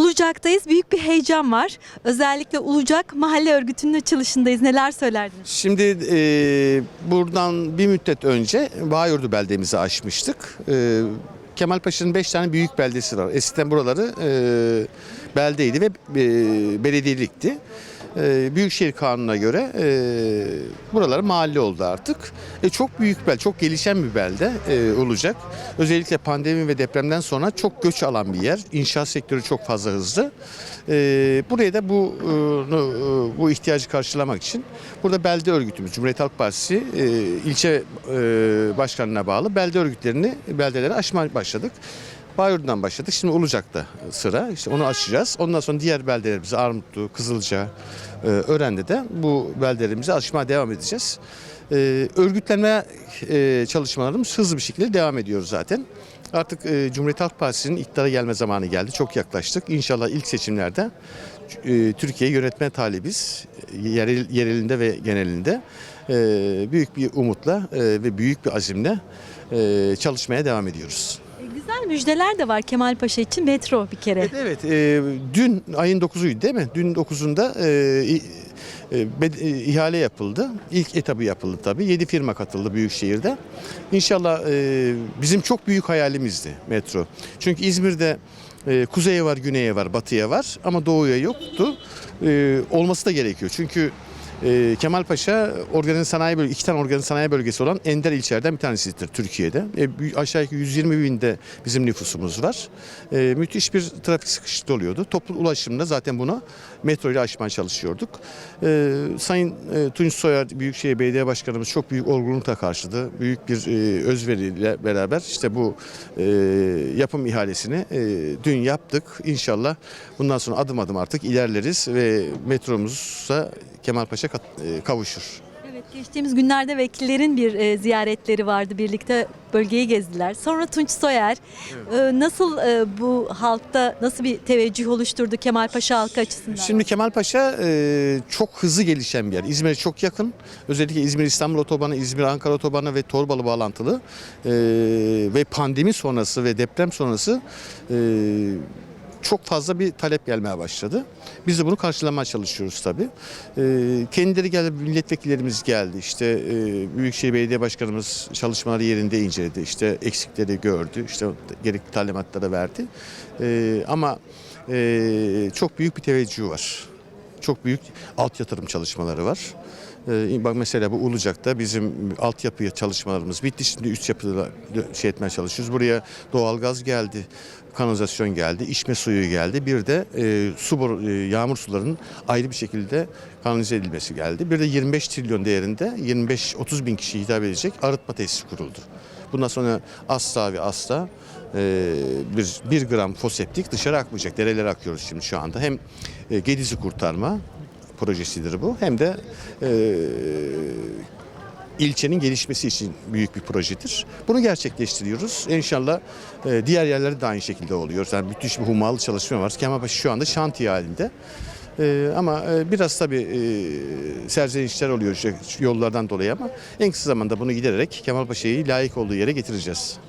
Ulucak'tayız. Büyük bir heyecan var. Özellikle Ulucak Mahalle Örgütü'nün açılışındayız. Neler söylerdiniz? Şimdi e, buradan bir müddet önce Bağyurdu beldemizi açmıştık. E, Kemalpaşa'nın 5 tane büyük beldesi var. Eskiden buraları e, beldeydi ve e, belediyelikti. E, Büyükşehir Kanunu'na göre e, buralar mahalle oldu artık. E, çok büyük bel, çok gelişen bir belde e, olacak. Özellikle pandemi ve depremden sonra çok göç alan bir yer. İnşaat sektörü çok fazla hızlı. E, buraya da bu e, e, bu ihtiyacı karşılamak için burada belde örgütümüz Cumhuriyet Halk Partisi e, ilçe e, başkanına bağlı belde örgütlerini beldelere aşmaya başladık. Bayurdu'dan başladık. Şimdi Ulucak'ta sıra. İşte onu açacağız. Ondan sonra diğer beldelerimizi Armutlu, Kızılca, e, Ören'de de bu beldelerimizi açmaya devam edeceğiz. E, örgütlenme e, çalışmalarımız hızlı bir şekilde devam ediyor zaten. Artık Cumhuriyet Halk Partisi'nin iktidara gelme zamanı geldi. Çok yaklaştık. İnşallah ilk seçimlerde Türkiye'yi yönetme talibiz. Yerel, yerelinde ve genelinde. Büyük bir umutla ve büyük bir azimle çalışmaya devam ediyoruz. Müjdeler de var Kemal Paşa için metro bir kere. Evet, evet e, dün ayın 9'uydu değil mi? Dün 9'unda e, e, e, ihale yapıldı. İlk etabı yapıldı tabii. 7 firma katıldı Büyükşehir'de. İnşallah e, bizim çok büyük hayalimizdi metro. Çünkü İzmir'de kuzeye var, güneye var, batıya var ama doğuya yoktu. Olması da gerekiyor. Çünkü e, Kemalpaşa organize sanayi bölgesi, iki tane organize sanayi bölgesi olan ender ilçelerden bir tanesidir Türkiye'de. E, aşağı yukarı 120 binde bizim nüfusumuz var. E, müthiş bir trafik sıkışıklığı oluyordu. Toplu ulaşımda zaten bunu metro ile aşmaya çalışıyorduk. E, Sayın e, Tunç Soyer Büyükşehir Belediye Başkanımız çok büyük olgunlukla karşıladı. Büyük bir e, özveriyle beraber işte bu e, yapım ihalesini e, dün yaptık. İnşallah bundan sonra adım adım artık ilerleriz ve metromuza Kemalpaşa e, kavuşur. Evet, geçtiğimiz günlerde vekillerin bir e, ziyaretleri vardı. Birlikte bölgeyi gezdiler. Sonra Tunç Soyer e, nasıl e, bu halkta nasıl bir teveccüh oluşturdu Kemal Paşa halkı açısından? Şimdi Kemalpaşa e, çok hızlı gelişen bir yer. İzmir'e çok yakın. Özellikle İzmir-İstanbul otobanı, İzmir-Ankara otobanı ve Torbalı bağlantılı. E, ve pandemi sonrası ve deprem sonrası e, çok fazla bir talep gelmeye başladı. Biz de bunu karşılamaya çalışıyoruz tabii. E, kendileri geldi, milletvekillerimiz geldi. İşte e, Büyükşehir Belediye Başkanımız çalışmaları yerinde inceledi. İşte eksikleri gördü. İşte gerekli talimatları verdi. E, ama e, çok büyük bir teveccüh var. Çok büyük alt yatırım çalışmaları var. Ee, bak mesela bu Ulucak'ta bizim altyapı çalışmalarımız bitti. Şimdi üst yapıda şey etmeye çalışıyoruz. Buraya doğalgaz geldi, kanalizasyon geldi, içme suyu geldi. Bir de e, su boru- e, yağmur sularının ayrı bir şekilde kanalize edilmesi geldi. Bir de 25 trilyon değerinde 25-30 bin kişi hitap edecek arıtma tesisi kuruldu. Bundan sonra asla ve asla e, bir, bir gram foseptik dışarı akmayacak. Derelere akıyoruz şimdi şu anda. Hem e, Gediz'i kurtarma projesidir bu hem de e, ilçenin gelişmesi için büyük bir projedir. Bunu gerçekleştiriyoruz. İnşallah e, diğer yerlerde de aynı şekilde oluyor. Yani müthiş bir hummalı çalışma var. Kemalpaşa şu anda şantiye halinde. E, ama e, biraz tabii e, serzenişler oluyor yollardan dolayı ama en kısa zamanda bunu gidererek Kemalpaşa'yı layık olduğu yere getireceğiz.